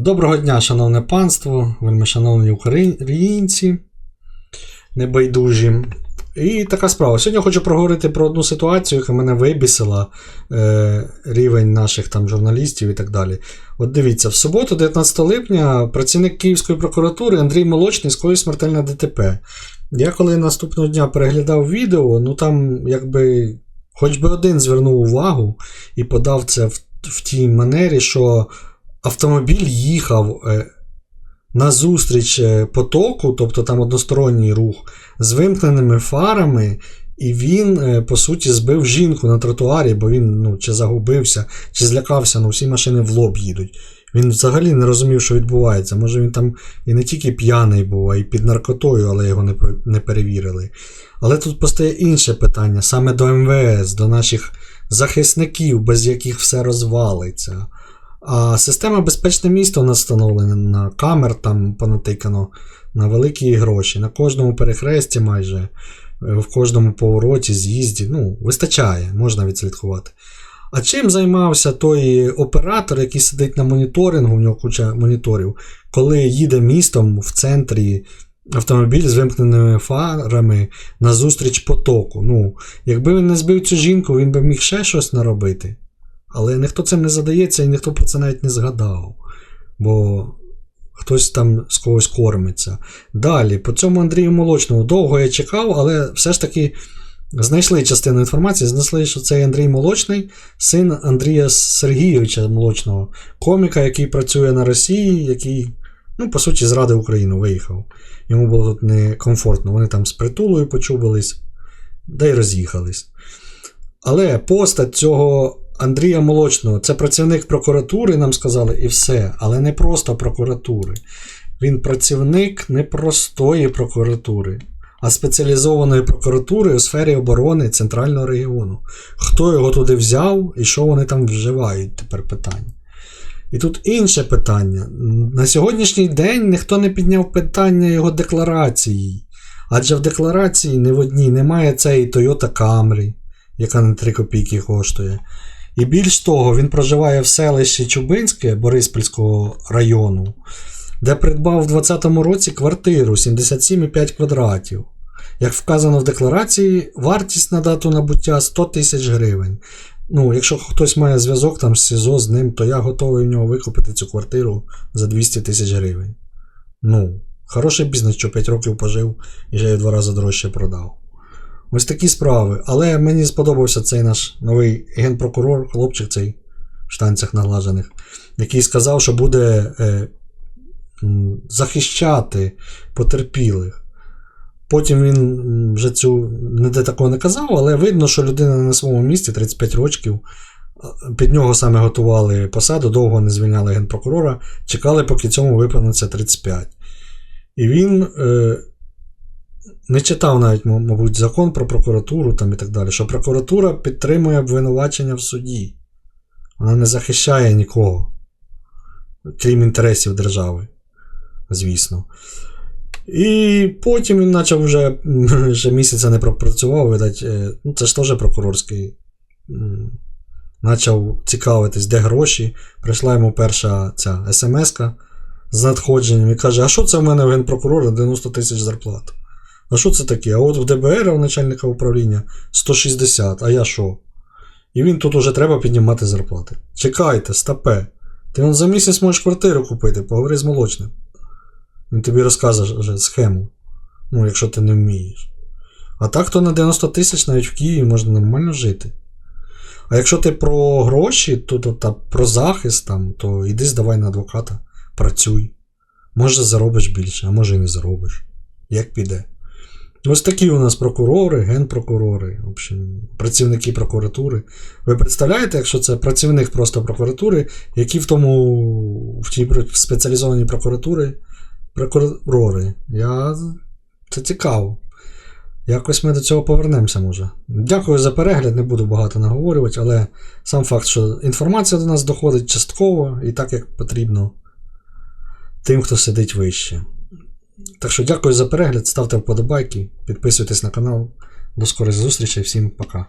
Доброго дня, шановне панство, вельми шановні українці, небайдужі. І така справа. Сьогодні я хочу проговорити про одну ситуацію, яка мене вибісила, е, рівень наших там журналістів і так далі. От дивіться, в суботу, 19 липня, працівник Київської прокуратури Андрій Молочний скоїв смертельне ДТП. Я коли наступного дня переглядав відео, ну там якби хоч би один звернув увагу і подав це в, в тій манері, що автомобіль їхав е, назустріч е, потоку, тобто там односторонній рух, з вимкненими фарами, і він, е, по суті, збив жінку на тротуарі, бо він ну, чи загубився, чи злякався, ну всі машини в лоб їдуть. Він взагалі не розумів, що відбувається. Може він там і не тільки п'яний був, а й під наркотою, але його не, не перевірили. Але тут постає інше питання саме до МВС, до наших захисників, без яких все розвалиться. А система безпечне місто у нас встановлена на камер, там понатикано на великі гроші. На кожному перехресті майже, е, в кожному повороті, з'їзді. Ну, вистачає, можна відслідкувати. А чим займався той оператор, який сидить на моніторингу, в нього куча моніторів, коли їде містом в центрі автомобіль з вимкненими фарами назустріч потоку? Ну, якби він не збив цю жінку, він би міг ще щось наробити. Але ніхто цим не задається і ніхто про це навіть не згадав. Бо хтось там з когось кормиться. Далі, по цьому Андрію Молочному довго я чекав, але все ж таки знайшли частину інформації, знайшли, що цей Андрій Молочний, син Андрія Сергійовича Молочного, коміка, який працює на Росії, який, ну, по суті, зрадив Україну, виїхав. Йому було тут некомфортно. Вони там з притулою почубились, да й роз'їхались. Але постать цього Андрія Молочного це працівник прокуратури, нам сказали, і все. Але не просто прокуратури. Він працівник не простої прокуратури, а спеціалізованої прокуратури у сфері оборони Центрального регіону. Хто його туди взяв і що вони там вживають? Тепер питання. І тут інше питання. На сьогоднішній день ніхто не підняв питання його декларації. Адже в декларації не в одній немає цієї Toyota Camry, яка на 3 копійки коштує. І більш того, він проживає в селищі Чубинське Бориспільського району, де придбав у 2020 році квартиру 77,5 квадратів. Як вказано в декларації, вартість на дату набуття 100 тисяч гривень. Ну, якщо хтось має зв'язок там з СІЗО з ним, то я готовий в нього викупити цю квартиру за 200 тисяч гривень. Ну, хороший бізнес, що 5 років пожив і вже два рази дорожче продав. Ось такі справи. Але мені сподобався цей наш новий генпрокурор, хлопчик цей в штанцях наглажених, який сказав, що буде е, захищати потерпілих. Потім він вже цю ніде такого не казав, але видно, що людина на своєму місці 35 років. Під нього саме готували посаду, довго не звільняли генпрокурора, чекали, поки цьому виповниться 35. І він е, не читав навіть, мабуть, закон про прокуратуру там і так далі, що прокуратура підтримує обвинувачення в суді. Вона не захищає нікого, крім інтересів держави, звісно. І потім він почав вже, ще місяця не пропрацював, видать, е, ну це ж теж прокурорський. Почав цікавитись, де гроші. Прийшла йому перша ця смс-ка з надходженням і каже: А що це в мене в генпрокурора 90 тисяч зарплат? А що це таке? А от в ДБР у начальника управління 160, а я що? І він тут уже треба піднімати зарплати. Чекайте, стапе. Ти за місяць можеш квартиру купити, поговори з молочним. Він тобі розкаже схему. Ну, якщо ти не вмієш. А так, то на 90 тисяч навіть в Києві можна нормально жити. А якщо ти про гроші, то, то та, про захист, там, то іди здавай на адвоката, працюй. Може заробиш більше, а може і не заробиш. Як піде. Ось такі у нас прокурори, генпрокурори, в общем, працівники прокуратури. Ви представляєте, якщо це працівник просто прокуратури, які в тому в тій спеціалізованій прокуратурі прокурори. Я... Це цікаво. Якось ми до цього повернемося, може. Дякую за перегляд, не буду багато наговорювати, але сам факт, що інформація до нас доходить частково і так, як потрібно тим, хто сидить вище. Так що дякую за перегляд, ставте вподобайки, підписуйтесь на канал. До скорої зустрічі, всім пока.